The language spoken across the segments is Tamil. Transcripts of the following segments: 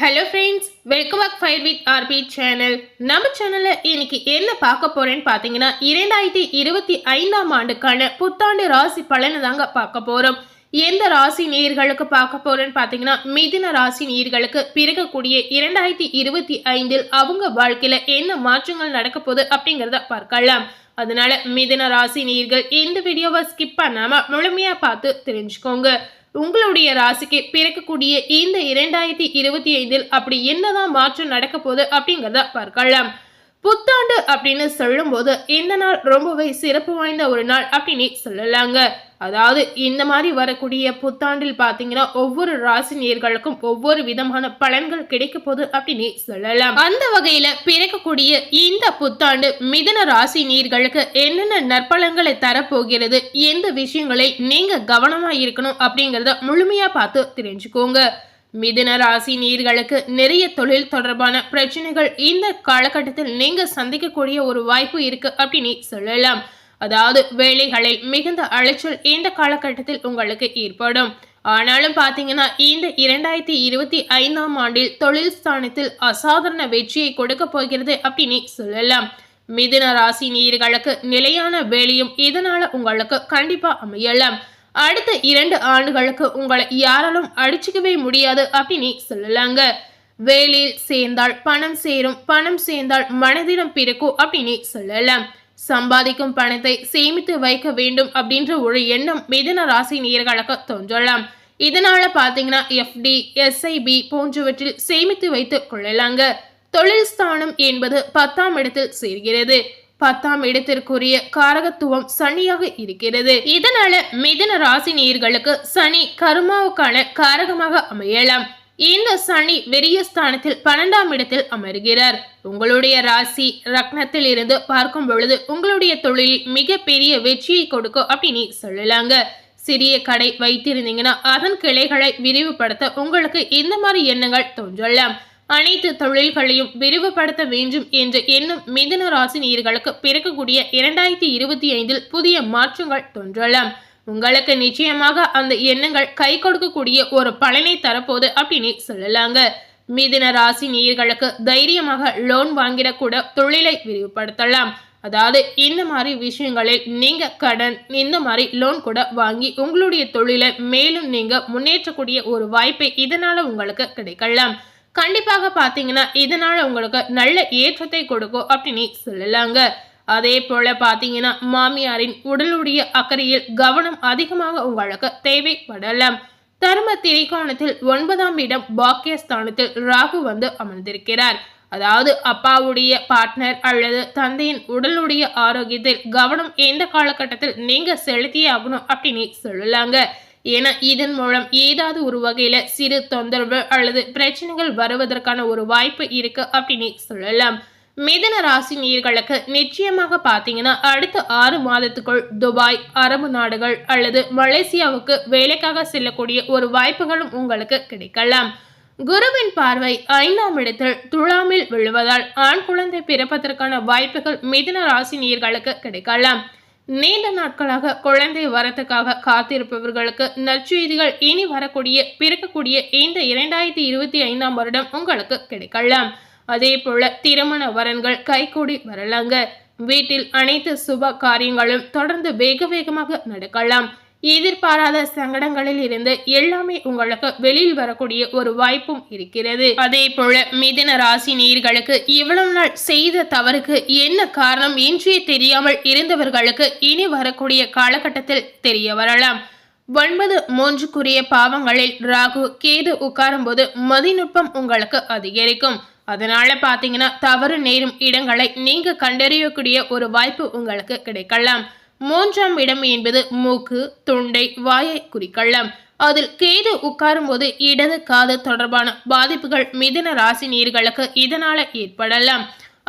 Hello friends welcome back fire with RP channel நம்ம சேனலில் இன்னைக்கு என்ன பார்க்க போகிறேன்னு பார்த்தீங்கன்னா இரண்டாயிரத்தி இருபத்தி ஐந்தாம் ஆண்டுக்கான புத்தாண்டு ராசி பலனை தாங்க பார்க்க போகிறோம் எந்த ராசி நேர்களுக்கு பார்க்க போகிறேன்னு பார்த்தீங்கன்னா மிதுன ராசி நேர்களுக்கு பிறக்கக்கூடிய இரண்டாயிரத்தி இருபத்தி ஐந்தில் அவங்க வாழ்க்கையில் என்ன மாற்றங்கள் நடக்க போகுது அப்படிங்கிறத பார்க்கலாம். அதனால மிதுன ராசி நேர்கள் இந்த வீடியோவை ஸ்கிப் பண்ணாமல் முழுமையாக பார்த்து தெரிஞ்சுக்கோங்க. உங்களுடைய ராசிக்கு பிறக்கக்கூடிய இந்த இரண்டாயிரத்தி இருபத்தி ஐந்தில் அப்படி என்னதான் மாற்றம் நடக்க போகுது அப்படிங்கிறத பார்க்கலாம். புத்தாண்டு அப்படின்னு சொல்லும்போது இந்த நாள் ரொம்பவே சிறப்பு வாய்ந்த ஒரு நாள் அப்படின்னு சொல்லலாங்க. அதாவது இந்த மாதிரி வரக்கூடிய புத்தாண்டில் பார்த்தீங்கன்னா ஒவ்வொரு ராசி நேர்களுக்கும் ஒவ்வொரு விதமான பலன்கள் கிடைக்க போகுது அப்படின்னு சொல்லலாம். அந்த வகையில பிறக்கக்கூடிய இந்த புத்தாண்டு மிதன ராசி நீர்களுக்கு என்னென்ன நற்பலன்களை தரப்போகிறது எந்த விஷயங்களை நீங்க கவனமா இருக்கணும் அப்படிங்கறத முழுமையா பார்த்து தெரிஞ்சுக்கோங்க. மிதுன ராசி நீர்களுக்கு நிறைய தொழில் தொடர்பான பிரச்சனைகள் இந்த காலகட்டத்தில் நீங்க சந்திக்கக்கூடிய ஒரு வாய்ப்பு இருக்கு அப்படின்னு சொல்லலாம். அதாவது வேலைகளில் மிகுந்த அலைச்சல் இந்த காலகட்டத்தில் உங்களுக்கு ஏற்படும். ஆனாலும் பார்த்தீங்கன்னா இந்த இரண்டாயிரத்தி இருபத்தி ஐந்தாம் ஆண்டில் தொழில் ஸ்தானத்தில் அசாதாரண வெற்றியை கொடுக்க போகிறது அப்படின்னு சொல்லலாம். மிதுன ராசி நீர்களுக்கு நிலையான வேலையும் இதனால உங்களுக்கு கண்டிப்பா அமையலாம். அடுத்த இரண்டு ஆண்டுகளுக்கு உங்களை யாராலும் அடிச்சுக்கவே முடியாது அப்படின்னு சொல்லலாங்க. வேலையில் சேர்ந்தால் பணம் சேரும் பணம் சேர்ந்தால் மனதிடம் பிறக்கும் அப்படின்னு சொல்லலாம். சம்பாதிக்கும் பணத்தை சேமித்து வைக்க வேண்டும் அப்படின்ற ஒரு எண்ணம் மிதன ராசி நேர்களுக்கு தோன்றலாம். இதனால பாத்தீங்கன்னா எஃப்டி எஸ்ஐபி போன்றவற்றில் சேமித்து வைத்து கொள்ளலாங்க. தொழில் ஸ்தானம் என்பது பத்தாம் இடத்தில் சேர்கிறது. பத்தாம் இடத்திற்குரிய காரகத்துவம் சனியாக இருக்கிறது. இதனால மிதன ராசி நீர்களுக்கு சனி கருமாவுக்கான காரகமாக அமையலாம். இந்த சனி வெறிய ஸ்தானத்தில் பன்னெண்டாம் இடத்தில் அமர்கிறார். உங்களுடைய ராசி ரக்னத்தில் இருந்து பார்க்கும் பொழுது உங்களுடைய தொழிலில் மிகப்பெரிய வெற்றியை கொடுக்கும் அப்படின்னு சொல்லலாங்க. சிறிய கடை வைத்திருந்தீங்கன்னா அதன் கிளைகளை விரிவுபடுத்த உங்களுக்கு இந்த மாதிரி எண்ணங்கள் தோன்றலாம். அனைத்து தொழில்களையும் விரிவுபடுத்த வேண்டும் என்ற எண்ணம் மிதன ராசி நீர்களுக்கு பிறக்கக்கூடிய இரண்டாயிரத்தி இருபத்தி ஐந்தில் புதிய மாற்றங்கள் தோன்றலாம். உங்களுக்கு நிச்சயமாக அந்த எண்ணங்கள் கை கொடுக்கக்கூடிய ஒரு பலனை தரப்போது அப்படின்னு சொல்லலாங்க. மிதுன ராசி நீர்களுக்கு தைரியமாக லோன் வாங்கிடக்கூட தொழிலை விரிவுபடுத்தலாம். அதாவது இந்த மாதிரி விஷயங்களில் நீங்க கடன் இந்த மாதிரி லோன் கூட வாங்கி உங்களுடைய தொழிலை மேலும் நீங்க முன்னேற்றக்கூடிய ஒரு வாய்ப்பை இதனால உங்களுக்கு கிடைக்கலாம். கண்டிப்பாக பார்த்தீங்கன்னா இதனால் உங்களுக்கு நல்ல ஏற்றத்தை கொடுக்கும் அப்படின்னு சொல்லலாங்க. அதே போல பார்த்தீங்கன்னா மாமியாரின் உடலுடைய அக்கறையில் கவனம் அதிகமாக உங்களுக்கு தேவைப்படலாம். தர்ம திரிகோணத்தில் ஒன்பதாம் இடம் பாக்கியஸ்தானத்தில் ராகு வந்து அமர்ந்திருக்கிறார். அதாவது அப்பாவுடைய பார்ட்னர் அல்லது தந்தையின் உடலுடைய ஆரோக்கியத்தில் கவனம் எந்த காலகட்டத்தில் நீங்க செலுத்தியே ஆகணும் அப்படின்னு சொல்லலாங்க. என இதன் மூலம் ஏதாவது ஒரு வகையில சிறு தொந்தரவு அல்லது பிரச்சனைகள் வருவதற்கான ஒரு வாய்ப்பு இருக்கு அப்படின்னு சொல்லலாம். மிதன ராசி நீர்களுக்கு நிச்சயமாக பார்த்தீங்கன்னா அடுத்த ஆறு மாதத்துக்குள் துபாய் அரபு நாடுகள் அல்லது மலேசியாவுக்கு வேலைக்காக செல்லக்கூடிய ஒரு வாய்ப்புகளும் உங்களுக்கு கிடைக்கலாம். குருவின் பார்வை ஐந்தாம் இடத்தில் துளாமில் விழுவதால் ஆண் குழந்தை பிறப்பதற்கான வாய்ப்புகள் மிதன ராசி நீர்களுக்கு கிடைக்கலாம். நீண்ட நாட்களாக குழந்தை வரத்துக்காக காத்திருப்பவர்களுக்கு நற்செய்திகள் இனி வரக்கூடிய பிறக்கக்கூடிய இந்த இரண்டாயிரத்தி இருபத்தி ஐந்தாம் வருடம் உங்களுக்கு கிடைக்கலாம். அதே போல திருமண வரன்கள் கைகூடி வரலாங்க. வீட்டில் அனைத்து சுப காரியங்களும் தொடர்ந்து வேக வேகமாக நடக்கலாம். எதிர்பாராத சங்கடங்களில் இருந்து எல்லாமே உங்களுக்கு வெளியில் வரக்கூடிய ஒரு வாய்ப்பும் இருக்கிறது. அதே போல மிதன ராசி நீர்களுக்கு இவ்வளவு நாள் செய்த தவறுக்கு என்ன காரணம் என்றே தெரியாமல் இருந்தவர்களுக்கு இனி வரக்கூடிய காலகட்டத்தில் தெரிய வரலாம். ஒன்பது மூன்றுக்குரிய பாவங்களில் ராகு கேது உட்காரும் போது மதிநுட்பம் உங்களுக்கு அதிகரிக்கும். அதனால பாத்தீங்கன்னா தவறு நேரும் இடங்களை நீங்க கண்டறியக்கூடிய ஒரு வாய்ப்பு உங்களுக்கு கிடைக்கலாம். மூன்றாம் இடம் என்பது மூக்கு தொண்டை வாயை குறிக்கலாம் அதில் கேது உட்காரும் போது இடது காது தொடர்பான பாதிப்புகள் மிதன ராசி நீர்களுக்கு இதனால ஏற்படலாம்.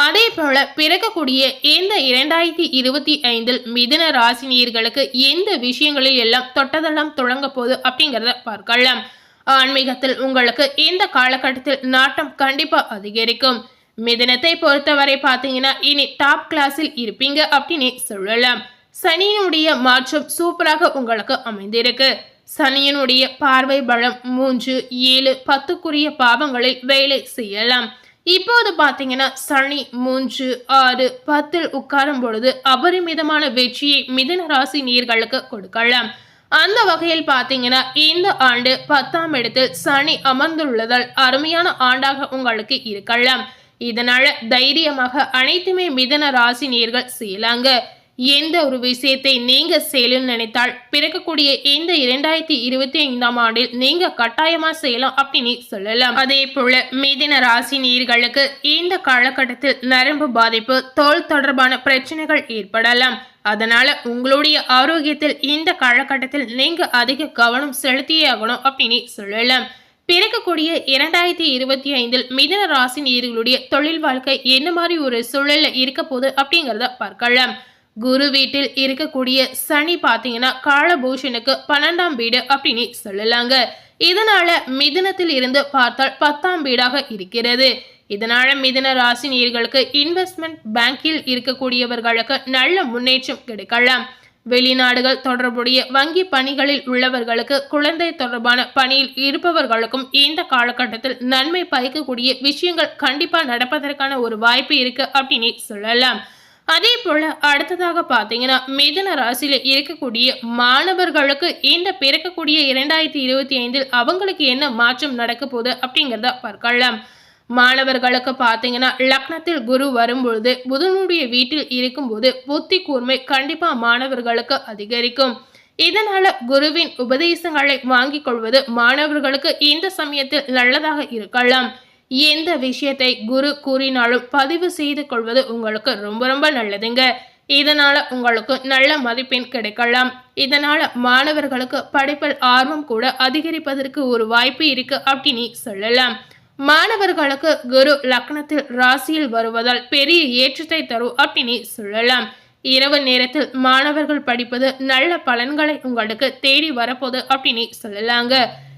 அதே போல பிறக்கக்கூடிய இந்த இரண்டாயிரத்தி இருபத்தி ஐந்தில் மிதன ராசி நீர்களுக்கு எந்த விஷயங்களில் எல்லாம் தொட்டதெல்லாம் தொடங்க போகுது அப்படிங்கிறத பார்க்கலாம். ஆன்மீகத்தில் உங்களுக்கு இந்த காலகட்டத்தில் நாட்டம் கண்டிப்பா அதிகரிக்கும். மிதனத்தை பொறுத்தவரை பார்த்தீங்கன்னா இனி டாப் கிளாஸில் இருப்பீங்க அப்படின்னு சொல்லலாம். சனியினுடைய மாற்றம் சூப்பராக உங்களுக்கு அமைந்திருக்கு. சனியனுடைய பார்வை பலம் மூன்று ஏழு பத்துக்குரிய பாவங்களில் வேலை செய்யலாம். இப்போது பார்த்தீங்கன்னா சனி மூன்று ஆறு பத்தில் உட்காரும் பொழுது அபரிமிதமான வெற்றியை மிதன ராசி நீர்களுக்கு கொடுக்கலாம். அந்த வகையில் பார்த்தீங்கன்னா இந்த ஆண்டு பத்தாம் இடத்தில் சனி அமர்ந்துள்ளதால் அருமையான ஆண்டாக உங்களுக்கு இருக்கலாம். இதனால தைரியமாக அனைத்துமே மிதன ராசி நீர்கள் செய்யலாங்க. எந்த ஒரு விஷயத்தை நீங்க செய்யணும்னு நினைத்தால் பிறக்கக்கூடிய இந்த இரண்டாயிரத்தி இருபத்தி ஐந்தாம் ஆண்டில் நீங்க கட்டாயமா செய்யலாம் அப்படின்னு சொல்லலாம். அதே போல மிதின ராசி நீர்களுக்கு இந்த காலகட்டத்தில் நரம்பு பாதிப்பு தோல் தொடர்பான பிரச்சனைகள் ஏற்படலாம். அதனால உங்களுடைய ஆரோக்கியத்தில் இந்த காலகட்டத்தில் நீங்க அதிக கவனம் செலுத்தியே ஆகணும் அப்படின்னு சொல்லலாம். பிறக்கக்கூடிய இரண்டாயிரத்தி இருபத்தி ஐந்தில் மிதன ராசி நீர்களுடைய தொழில் வாழ்க்கை என்ன மாதிரி ஒரு சூழல்ல இருக்க போகுது அப்படிங்கிறத பார்க்கலாம். குரு வீட்டில் இருக்கக்கூடிய சனி பார்த்தீங்கன்னா காலபூஷனுக்கு பன்னெண்டாம் வீடு அப்படின்னு சொல்லலாங்க. இதனால மிதுனத்தில் இருந்து பார்த்தால் பத்தாம் வீடாக இருக்கிறது. இதனால மிதுன ராசி நேர்களுக்கு இன்வெஸ்ட்மெண்ட் பேங்கில் இருக்கக்கூடியவர்களுக்கு நல்ல முன்னேற்றம் கிடைக்கலாம். வெளிநாடுகள் தொடர்புடைய வங்கி பணிகளில் உள்ளவர்களுக்கு குழந்தை தொடர்பான பணியில் இருப்பவர்களுக்கும் இந்த காலகட்டத்தில் நன்மை பயக்கக்கூடிய விஷயங்கள் கண்டிப்பா நடப்பதற்கான ஒரு வாய்ப்பு இருக்கு அப்படின்னு சொல்லலாம். அதே போல அடுத்ததாக பார்த்தீங்கன்னா மிதன ராசியில் இருக்கக்கூடிய மாணவர்களுக்கு இந்த பிறக்கக்கூடிய இரண்டாயிரத்தி இருபத்தி ஐந்தில் அவங்களுக்கு என்ன மாற்றம் நடக்க போகுது அப்படிங்கிறத பார்க்கலாம். மாணவர்களுக்கு பார்த்தீங்கன்னா லக்னத்தில் குரு வரும்பொழுது புதனுடைய வீட்டில் இருக்கும்போது புத்தி கூர்மை கண்டிப்பாக மாணவர்களுக்கு அதிகரிக்கும். இதனால குருவின் உபதேசங்களை வாங்கிக் கொள்வது மாணவர்களுக்கு இந்த சமயத்தில் நல்லதாக இருக்கலாம். எந்த விஷயத்தை குரு கூறினாலும் பதிவு செய்து கொள்வது உங்களுக்கு ரொம்ப ரொம்ப நல்லதுங்க. இதனால உங்களுக்கு நல்ல மதிப்பெண் கிடைக்கலாம். இதனால மாணவர்களுக்கு படிப்பில் ஆர்வம் கூட அதிகரிப்பதற்கு ஒரு வாய்ப்பு இருக்கு அப்படின்னு சொல்லலாம். மாணவர்களுக்கு குரு லக்னத்தில் ராசியில் வருவதால் பெரிய ஏற்றத்தை தரும் அப்படின்னு சொல்லலாம். இரவு நேரத்தில் மாணவர்கள் படிப்பது நல்ல பலன்களை உங்களுக்கு தேடி வரப்போகுது அப்படின்னு சொல்லலாங்க.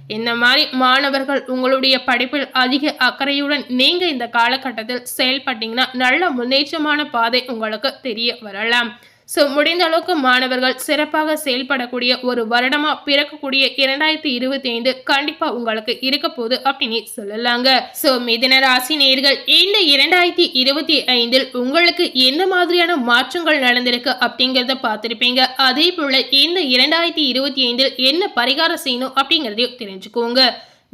இந்த மாதிரி மாணவர்கள் உங்களுடைய படிப்பில் அதிக அக்கறையுடன் நீங்கள் இந்த காலகட்டத்தில் செயல்பட்டீங்கன்னா நல்ல முன்னேற்றமான பாதை உங்களுக்கு தெரிய வரலாம். ஸோ முடிந்த அளவுக்கு மாணவர்கள் சிறப்பாக செயல்படக்கூடிய ஒரு வருடமாக பிறக்கக்கூடிய இரண்டாயிரத்தி இருபத்தி ஐந்து கண்டிப்பாக உங்களுக்கு இருக்க போகுது அப்படின்னு சொல்லலாங்க. ஸோ மிதன ராசி நேர்கள் இந்த இரண்டாயிரத்தி இருபத்தி ஐந்தில் உங்களுக்கு என்ன மாதிரியான மாற்றங்கள் நடந்திருக்கு அப்படிங்கிறத பார்த்துருப்பீங்க. அதே போல இந்த இரண்டாயிரத்தி இருபத்தி ஐந்தில் என்ன பரிகாரம் செய்யணும் அப்படிங்கிறதையும் தெரிஞ்சுக்கோங்க.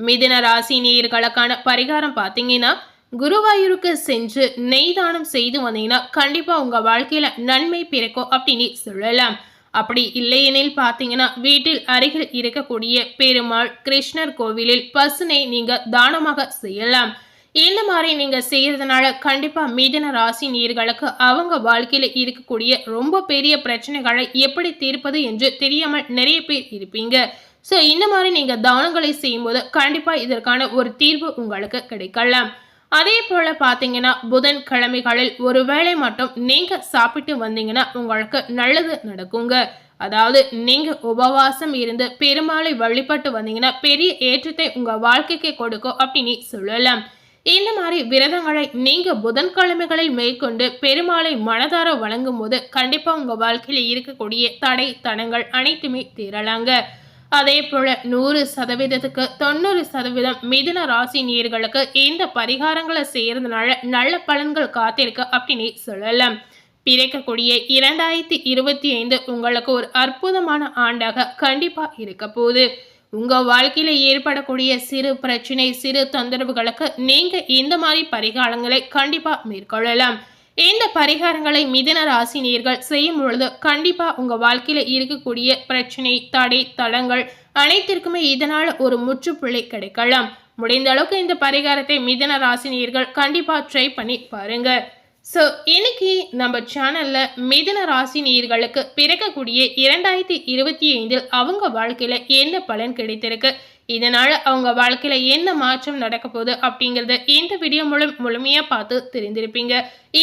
மிதன ராசி நேர்களுக்கான பரிகாரம் பார்த்தீங்கன்னா குருவாயூருக்கு சென்று நெய் தானம் செய்து வந்தீங்கன்னா கண்டிப்பா உங்க வாழ்க்கையில நன்மை பிறக்கும் அப்படின்னு சொல்லலாம். அப்படி இல்லையெனில் பார்த்தீங்கன்னா வீட்டில் அருகில் இருக்கக்கூடிய பெருமாள் கிருஷ்ணர் கோவிலில் பசுனை நீங்க தானமாக செய்யலாம். இந்த மாதிரி நீங்க செய்யறதுனால கண்டிப்பா மீதன ராசி நீர்களுக்கு அவங்க வாழ்க்கையில இருக்கக்கூடிய ரொம்ப பெரிய பிரச்சனைகளை எப்படி தீர்ப்பது என்று தெரியாமல் நிறைய பேர் இருப்பீங்க. ஸோ இந்த மாதிரி நீங்க தானங்களை செய்யும்போது கண்டிப்பா இதற்கான ஒரு தீர்வு உங்களுக்கு கிடைக்கலாம். அதே போல பார்த்தீங்கன்னா புதன் கிழமைகளில் ஒரு வேளை மட்டும் நீங்க சாப்பிட்டு வந்தீங்கன்னா உங்களுக்கு நல்லது நடக்குங்க. அதாவது நீங்க உபவாசம் இருந்து பெருமாளை வழிபட்டு வந்தீங்கன்னா பெரிய ஏற்றத்தை உங்க வாழ்க்கைக்கு கொடுக்கும் அப்படின்னு சொல்லலாம். இந்த மாதிரி விரதங்களை நீங்க புதன்கிழமைகளில் மேற்கொண்டு பெருமாளை மனதார வழங்கும் போது கண்டிப்பா உங்க வாழ்க்கையில இருக்கக்கூடிய தடை தடங்கள் அனைத்துமே தீரலாங்க. அதே போல நூறு சதவீதத்துக்கு தொண்ணூறு சதவீதம் மிதுன ராசி நேர்களுக்கு இந்த பரிகாரங்களை செய்யறதுனால நல்ல பலன்கள் காத்திருக்கு அப்படின்னு சொல்லலாம். பிறக்கக்கூடிய இரண்டாயிரத்தி இருபத்தி ஐந்து உங்களுக்கு ஒரு அற்புதமான ஆண்டாக கண்டிப்பா இருக்க போகுது. உங்க வாழ்க்கையில ஏற்படக்கூடிய சிறு பிரச்சனை சிறு தொந்தரவுகளுக்கு நீங்க இந்த மாதிரி பரிகாரங்களை கண்டிப்பா மேற்கொள்ளலாம். இந்த பரிகாரங்களை மிதன ராசி நீர்கள் செய்யும் பொழுது கண்டிப்பா உங்க வாழ்க்கையில இருக்கக்கூடிய பிரச்சனை தடை தடங்கள் அனைத்திற்குமே இதனால் ஒரு முற்றுப்புள்ளி கிடைக்கலாம். முடிந்த அளவுக்கு இந்த பரிகாரத்தை மிதன ராசி நீர்கள் கண்டிப்பா ட்ரை பண்ணி பாருங்க. ஸோ இன்னைக்கு நம்ம சேனலில் மிதன ராசி நீர்களுக்கு பிறக்கக்கூடிய இரண்டாயிரத்தி இருபத்தி ஐந்தில் அவங்க வாழ்க்கையில் என்ன பலன் கிடைத்திருக்கு? இதனால் அவங்க வாழ்க்கையில் என்ன மாற்றம் நடக்க போகுது அப்படிங்கிறத இந்த வீடியோ மூலம் முழுமையாக பார்த்து தெரிந்திருப்பீங்க.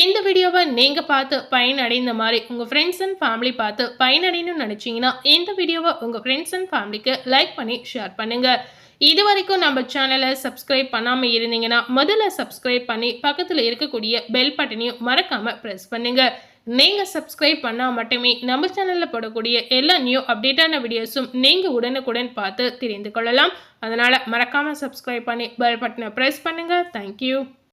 இந்த வீடியோவை நீங்கள் பார்த்து பயனடைந்த மாதிரி உங்கள் ஃப்ரெண்ட்ஸ் அண்ட் ஃபேமிலி பார்த்து பயனடையணும்னு நினச்சிங்கன்னா இந்த வீடியோவை உங்கள் ஃப்ரெண்ட்ஸ் அண்ட் ஃபேமிலிக்கு லைக் பண்ணி ஷேர் பண்ணுங்கள் இது வரைக்கும் நம்ம சேனலை சப்ஸ்கிரைப் பண்ணாமல் இருந்தீங்கன்னா முதல்ல சப்ஸ்கிரைப் பண்ணி பக்கத்தில் இருக்கக்கூடிய பெல் பட்டனையும் மறக்காமல் ப்ரெஸ் பண்ணுங்கள் நீங்கள் சப்ஸ்கிரைப் பண்ணால் மட்டுமே நம்ம சேனலில் போடக்கூடிய எல்லா நியூ அப்டேட்டான வீடியோஸும் நீங்கள் உடனுக்குடன் பார்த்து தெரிந்து கொள்ளலாம். அதனால் மறக்காமல் சப்ஸ்கிரைப் பண்ணி பெல் பட்டனை ப்ரெஸ் பண்ணுங்கள் தேங்க்யூ